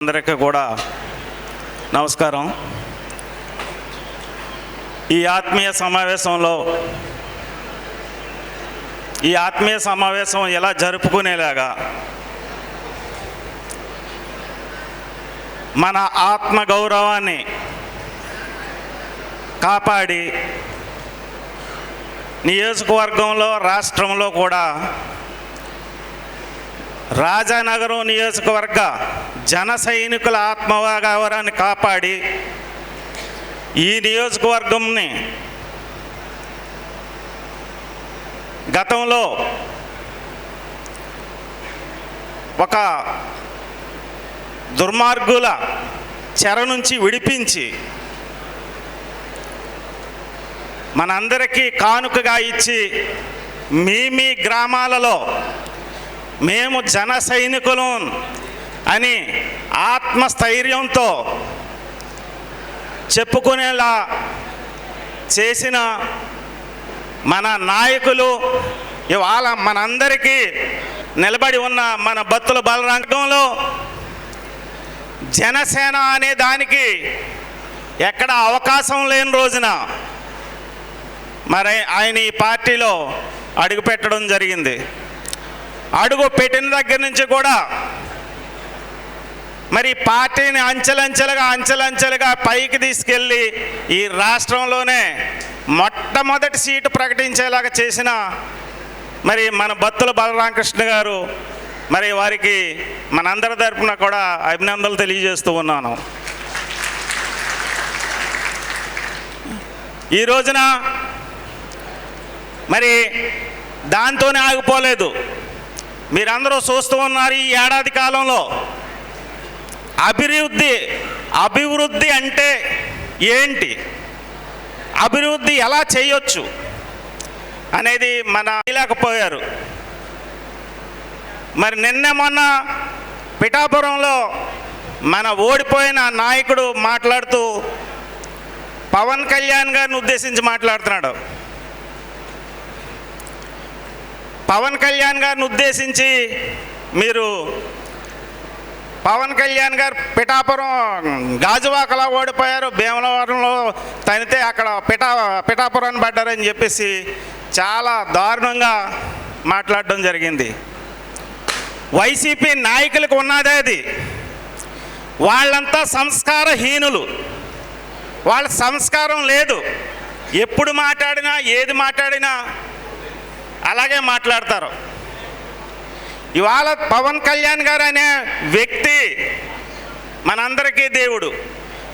అందరికీ కూడా నమస్కారం. ఈ ఆత్మీయ సమావేశంలో ఈ ఆత్మీయ సమావేశం ఎలా జరుపుకునేలాగా మన ఆత్మ గౌరవాన్ని కాపాడి నియోజకవర్గంలో రాష్ట్రంలో కూడా రాజానగరం నియోజకవర్గ జన సైనికుల ఆత్మగౌరవాన్ని కాపాడి ఈ నియోజకవర్గంని గతంలో ఒక దుర్మార్గుల చెర నుంచి విడిపించి మనందరికీ కానుకగా ఇచ్చి మీ మీ గ్రామాలలో మేము జన సైనికులు అని ఆత్మస్థైర్యంతో చెప్పుకునేలా చేసిన మన నాయకులు ఇవాళ మనందరికీ నిలబడి ఉన్న మన బత్తుల బలరంగంలో జనసేన అనే దానికి ఎక్కడ అవకాశం లేని రోజున మరి ఆయన ఈ పార్టీలో అడుగుపెట్టడం జరిగింది. అడుగు పెట్టిన దగ్గర నుంచి కూడా మరి పార్టీని అంచెలంచెలుగా అంచెలంచెలుగా పైకి తీసుకెళ్ళి ఈ రాష్ట్రంలోనే మొట్టమొదటి సీటు ప్రకటించేలాగా చేసిన మరి మన బత్తుల బలరామకృష్ణ గారు మరి వారికి మనందరి తరపున కూడా అభినందనలు తెలియజేస్తూ ఉన్నాను. ఈ రోజున మరి దాంతోనే ఆగిపోలేదు. మీరందరూ చూస్తూ ఉన్నారు ఈ ఏడాది కాలంలో. అభివృద్ధి అభివృద్ధి అంటే ఏంటి? అభివృద్ధి ఎలా చేయొచ్చు అనేది మన లేకపోయారు మరి నిన్న మొన్న పిఠాపురంలో మన ఓడిపోయిన నాయకుడు మాట్లాడుతూ పవన్ కళ్యాణ్ గారిని ఉద్దేశించి మాట్లాడుతున్నాడు. పవన్ కళ్యాణ్ గారిని ఉద్దేశించి మీరు పవన్ కళ్యాణ్ గారు పిఠాపురం గాజువాకలా ఓడిపోయారు భీమవరంలో తనితే అక్కడ పిఠా పిఠాపురాన్ని పడ్డారని చెప్పేసి చాలా దారుణంగా మాట్లాడడం జరిగింది. వైసీపీ నాయకులకు ఉన్నదే అది. వాళ్ళంతా సంస్కారహీనులు. వాళ్ళ సంస్కారం లేదు. ఎప్పుడు మాట్లాడినా ఏది మాట్లాడినా అలాగే మాట్లాడతారు. ఇవాళ పవన్ కళ్యాణ్ గారు అనే వ్యక్తి మనందరికీ దేవుడు.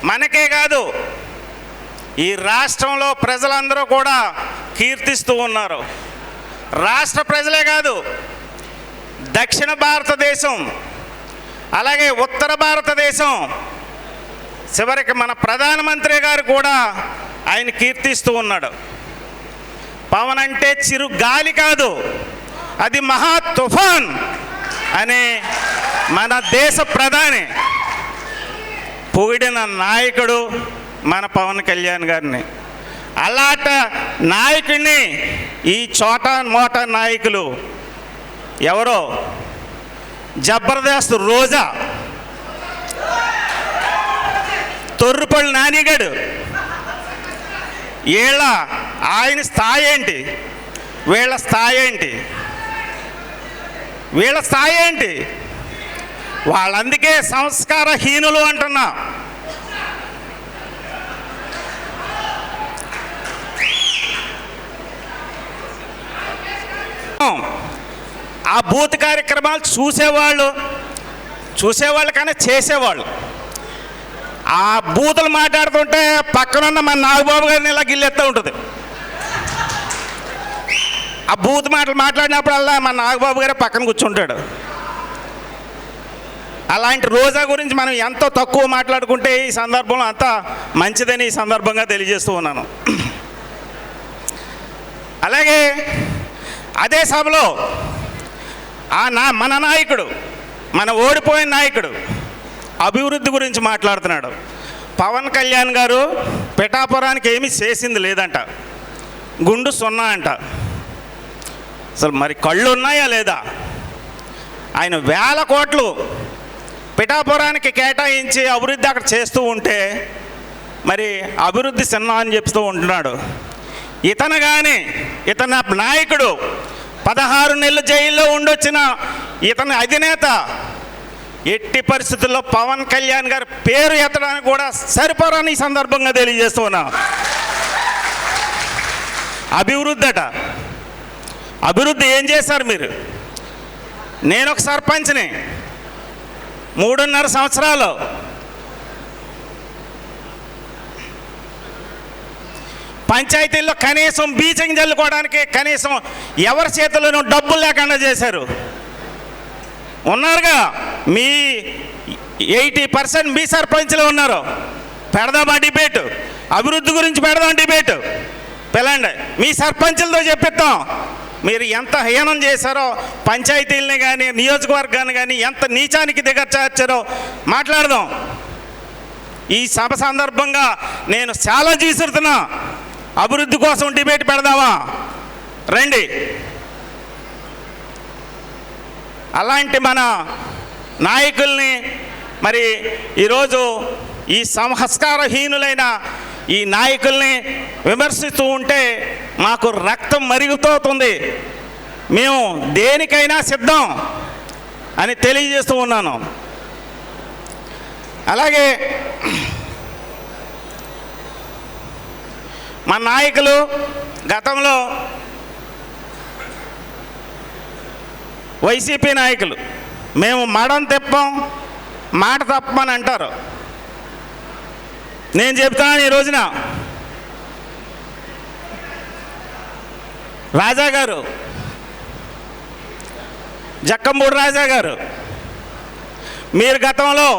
మనకే కాదు ఈ రాష్ట్రంలో ప్రజలందరూ కూడా కీర్తిస్తూ ఉన్నారు. రాష్ట్ర ప్రజలే కాదు దక్షిణ భారతదేశం అలాగే ఉత్తర భారతదేశం చివరికి మన ప్రధానమంత్రి గారు కూడా ఆయన కీర్తిస్తూ ఉన్నాడు. పవన్ అంటే చిరు గాలి కాదు. అది మహా తుఫాన్ అనే మన దేశ ప్రధాని పొగిడిన నాయకుడు మన పవన్ కళ్యాణ్ గారిని. అలాట నాయకుడిని ఈ చోట మోట నాయకులు ఎవరో? జబర్దస్త్ రోజా. తొర్రుపల్లి నానిగాడు. వీళ్ళ ఆయన స్థాయి ఏంటి? వీళ్ళ స్థాయి ఏంటి? వీళ్ళ స్థాయి ఏంటి? వాళ్ళందుకే సంస్కారహీనులు అంటున్నా. ఆ బూత్ కార్యక్రమాలు చూసేవాళ్ళు చూసేవాళ్ళు కానీ చేసేవాళ్ళు. ఆ బూతులు మాట్లాడుతుంటే పక్కనున్న మన నాగబాబు గారిని ఇలా గిల్లెత్తా ఉంటుంది. ఆ బూత్ మాటలు మాట్లాడినప్పుడల్లా మన నాగబాబు గారే పక్కన కూర్చుంటాడు. అలాంటి రోజా గురించి మనం ఎంతో తక్కువ మాట్లాడుకుంటే ఈ సందర్భంలో అంత మంచిదని ఈ సందర్భంగా తెలియజేస్తూ ఉన్నాను. అలాగే అదే సభలో ఆ నా మన నాయకుడు మన ఓడిపోయిన నాయకుడు అభివృద్ధి గురించి మాట్లాడుతున్నాడు. పవన్ కళ్యాణ్ గారు పిఠాపురానికి ఏమీ చేసింది లేదంట. గుండు సున్నా అంట. అసలు మరి కళ్ళు ఉన్నాయా లేదా? ఆయన వేల కోట్లు పిఠాపురానికి కేటాయించి అభివృద్ధి అక్కడ చేస్తూ ఉంటే మరి అభివృద్ధి చిన్న అని చెప్తూ ఉంటున్నాడు. ఇతను కానీ ఇతని నాయకుడు పదహారు నెలలు జైల్లో ఉండొచ్చిన ఇతని అధినేత ఎట్టి పరిస్థితుల్లో పవన్ కళ్యాణ్ గారి పేరు ఎత్తడానికి కూడా సరిపోరని ఈ సందర్భంగా తెలియజేస్తున్నా అభివృద్ధి అట. అభివృద్ధి ఏం చేశారు మీరు? నేను ఒక సర్పంచ్ని. మూడున్నర సంవత్సరాలు. పంచాయతీల్లో కనీసం బీచింగ్ చల్లుకోవడానికి కనీసం ఎవరి చేతిలోనూ డబ్బులు లేకుండా చేశారు. ఉన్నారుగా? మీ ఎయిటీ పర్సెంట్ మీ సర్పంచ్లు ఉన్నారు. పెడదామా డిబేట్? అభివృద్ధి గురించి పెడదాం డిబేట్? పిల్లండి మీ సర్పంచులతో చెప్పిస్తాం. మీరు ఎంత హీనం చేశారో పంచాయతీలని కానీ నియోజకవర్గాన్ని కానీ ఎంత నీచానికి దిగచ్చారో మాట్లాడదాం. ఈ సభ సందర్భంగా నేను చాలా విసురుతున్నా అభివృద్ధి కోసం డిబేట్ పెడదామా? రండి. అలాంటి మన నాయకుల్ని మరి ఈరోజు ఈ సంస్కారహీనులైన ఈ నాయకుల్ని విమర్శిస్తూ ఉంటే మాకు రక్తం మరుగుతోతుంది. మేము దేనికైనా సిద్ధం అని తెలియజేస్తూ ఉన్నాను. అలాగే మా నాయకులు గతంలో వైసీపీ నాయకులు మేము మడం తెప్పం మాట తప్పమని అంటారు. నేను చెప్తాను ఈ రోజున. రాజా గారు జక్కంబూడి రాజా గారు మీరు గతంలో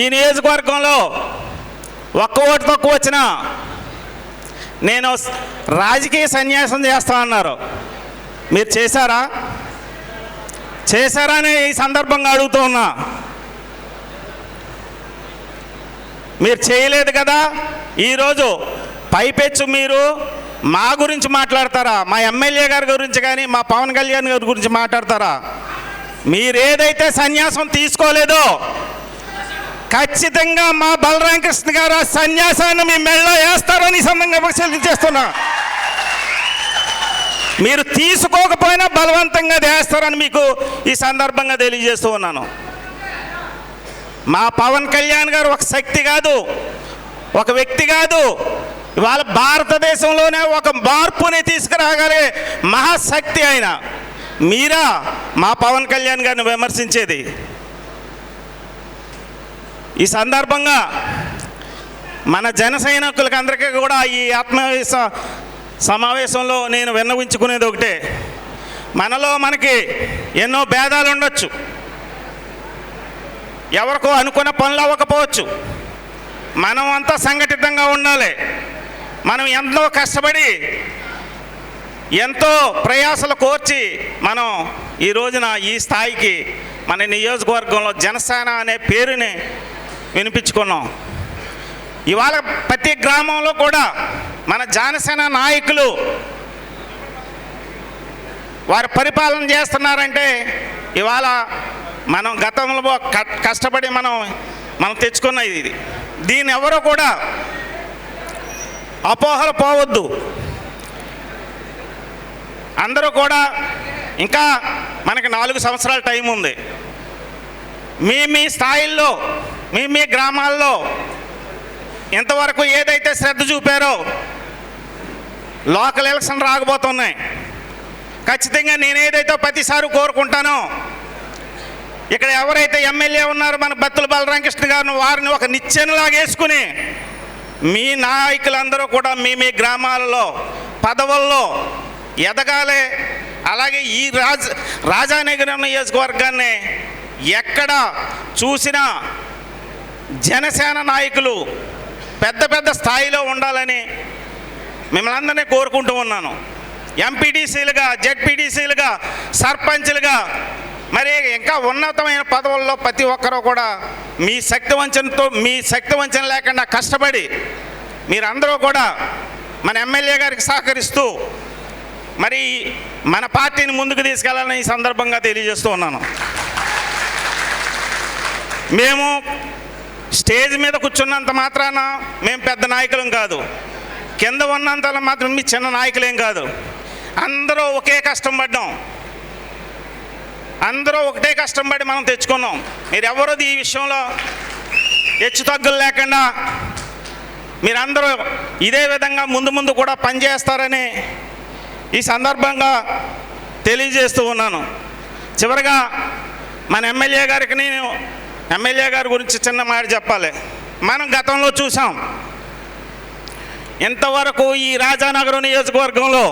ఈ నియోజకవర్గంలో ఒక్క ఓటు తక్కువ వచ్చిన నేను రాజకీయ సన్యాసం చేస్తా అన్నారు మీరు చేశారా? చేశారా అని ఈ సందర్భంగా అడుగుతూ ఉన్నా. మీరు చేయలేదు కదా? ఈరోజు పైపెచ్చు మీరు మా గురించి మాట్లాడతారా? మా ఎమ్మెల్యే గారి గురించి కానీ మా పవన్ కళ్యాణ్ గారి గురించి మాట్లాడతారా? మీరు ఏదైతే సన్యాసం తీసుకోలేదో ఖచ్చితంగా మా బలరామకృష్ణ గారు ఆ సన్యాసాన్ని మీ మెళ్ళో వేస్తారని సందర్భంగా చేస్తున్నా. మీరు తీసుకోకపోయినా బలవంతంగా చేస్తారని మీకు ఈ సందర్భంగా తెలియజేస్తూ ఉన్నాను. మా పవన్ కళ్యాణ్ గారు ఒక శక్తి కాదు ఒక వ్యక్తి కాదు. ఇవాళ భారతదేశంలోనే ఒక మార్పుని తీసుకురాగలిగే మహాశక్తి ఆయన. మీరా మా పవన్ కళ్యాణ్ గారిని విమర్శించేది? ఈ సందర్భంగా మన జన సైనికులకు అందరికీ కూడా ఈ ఆత్మవిశ్వాస సమావేశంలో నేను విన్నవించుకునేది ఒకటే. మనలో మనకి ఎన్నో భేదాలు ఉండొచ్చు. ఎవరికో అనుకున్న పనులు అవ్వకపోవచ్చు. మనం అంతా సంఘటితంగా ఉండాలి. మనం ఎంతో కష్టపడి ఎంతో ప్రయాసలు కోర్చి మనం ఈ రోజున ఈ స్థాయికి మన నియోజకవర్గంలో జనసేన అనే పేరుని వినిపించుకున్నాం. ఇవాళ ప్రతి గ్రామంలో కూడా మన జనసేన నాయకులు వారు పరిపాలన చేస్తున్నారంటే ఇవాళ మనం గతంలో కష్టపడి మనం మనం తెచ్చుకున్న ఇది. దీని ఎవరు కూడా అపోహలు పోవద్దు. అందరూ కూడా ఇంకా మనకి నాలుగు సంవత్సరాల టైం ఉంది. మీ మీ స్థాయిల్లో మీ మీ గ్రామాల్లో ఇంతవరకు ఏదైతే శ్రద్ధ చూపారో లోకల్ ఎలక్షన్ రాకపోతున్నాయి. ఖచ్చితంగా నేనేదైతే ప్రతిసారి కోరుకుంటానో ఇక్కడ ఎవరైతే ఎమ్మెల్యే ఉన్నారో మన బత్తుల బాలరామకృష్ణ గారిని వారిని ఒక నిచ్చెనలాగా వేసుకుని మీ నాయకులందరూ కూడా మీ మీ గ్రామాలలో పదవుల్లో ఎదగాలి. అలాగే ఈ రాజ రాజానగరం నియోజకవర్గాన్ని ఎక్కడ చూసినా జనసేన నాయకులు పెద్ద పెద్ద స్థాయిలో ఉండాలని మిమ్మల్ని అందరినీ కోరుకుంటూ ఉన్నాను. ఎంపీటీసీలుగా జెడ్పీటీసీలుగా సర్పంచ్లుగా మరి ఇంకా ఉన్నతమైన పదవుల్లో ప్రతి ఒక్కరూ కూడా మీ శక్తి వంచనతో మీ శక్తి వంచన లేకుండా కష్టపడి మీరందరూ కూడా మన ఎమ్మెల్యే గారికి సహకరిస్తూ మరి మన పార్టీని ముందుకు తీసుకెళ్ళాలని ఈ సందర్భంగా తెలియజేస్తూ ఉన్నాను. మేము స్టేజ్ మీద కూర్చున్నంత మాత్రాన మేము పెద్ద నాయకులం కాదు. కింద ఉన్నంత మాత్రం మీ చిన్న నాయకులేం కాదు. అందరూ ఒకే కష్టం పడ్డాం. అందరూ ఒకటే కష్టం పడి మనం తెచ్చుకున్నాం. మీరు ఎవరది ఈ విషయంలో హెచ్చు తగ్గులు లేకుండా మీరందరూ ఇదే విధంగా ముందు ముందు కూడా పనిచేస్తారని ఈ సందర్భంగా తెలియజేస్తూ ఉన్నాను. చివరగా మన ఎమ్మెల్యే గారికి నేను ఎమ్మెల్యే గారి గురించి చిన్న మాట చెప్పాలి. మనం గతంలో చూసాం. ఇంతవరకు ఈ రాజానగరం నియోజకవర్గంలో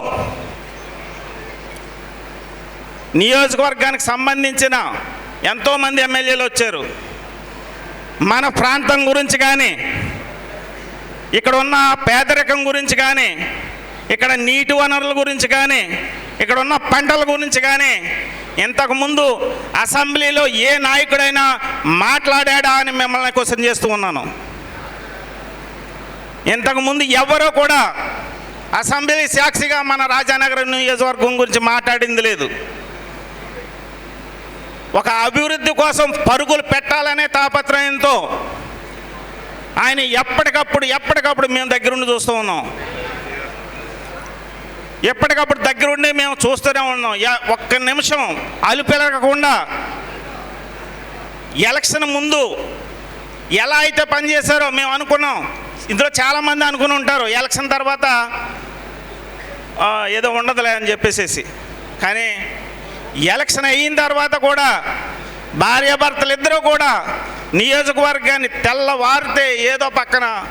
నియోజకవర్గానికి సంబంధించిన ఎంతోమంది ఎమ్మెల్యేలు వచ్చారు. మన ప్రాంతం గురించి కానీ ఇక్కడ ఉన్న పేదరికం గురించి కానీ ఇక్కడ నీటి వనరుల గురించి కానీ ఇక్కడ ఉన్న పంటల గురించి కానీ ఇంతకుముందు అసెంబ్లీలో ఏ నాయకుడైనా మాట్లాడాడా అని మిమ్మల్ని క్వశ్చన్ చేస్తూ ఉన్నాను. ఇంతకుముందు ఎవరో కూడా అసెంబ్లీ సాక్షిగా మన రాజానగరం నియోజకవర్గం గురించి మాట్లాడింది లేదు. ఒక అభివృద్ధి కోసం పరుగులు పెట్టాలనే తాపత్రయంతో ఆయన ఎప్పటికప్పుడు ఎప్పటికప్పుడు మేము దగ్గరుండి చూస్తూ ఉన్నాం. ఎప్పటికప్పుడు దగ్గరుండి మేము చూస్తూనే ఉన్నాం. యా- ఒక్క నిమిషం అలుపెలగకుండా ఎలక్షన్ ముందు ఎలా అయితే పనిచేశారో మేము అనుకున్నాం. ఇందులో చాలామంది అనుకుని ఉంటారు. ఎలక్షన్ తర్వాత ఏదో ఉండదులే అని చెప్పేసేసి. కానీ ఎలక్షన్ అయిన తర్వాత కూడా భార్యాభర్తలు ఇద్దరూ కూడా నియోజకవర్గాన్ని తెల్లవారితే ఏదో పక్కన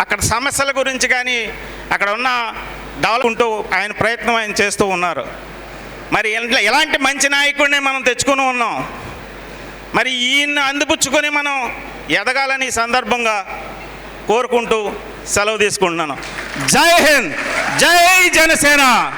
అక్కడ సమస్యల గురించి కానీ అక్కడ ఉన్న ఉంటూ ఆయన ప్రయత్నం ఆయన చేస్తూ ఉన్నారు. మరి ఎలాంటి ఇలాంటి మంచి నాయకుడిని మనం తెచ్చుకుని ఉన్నాం? మరి ఈయన అందిపుచ్చుకొని మనం ఎదగాలని సందర్భంగా కోరుకుంటూ సెలవు తీసుకుంటున్నాను. జై హింద్ జై జనసేన!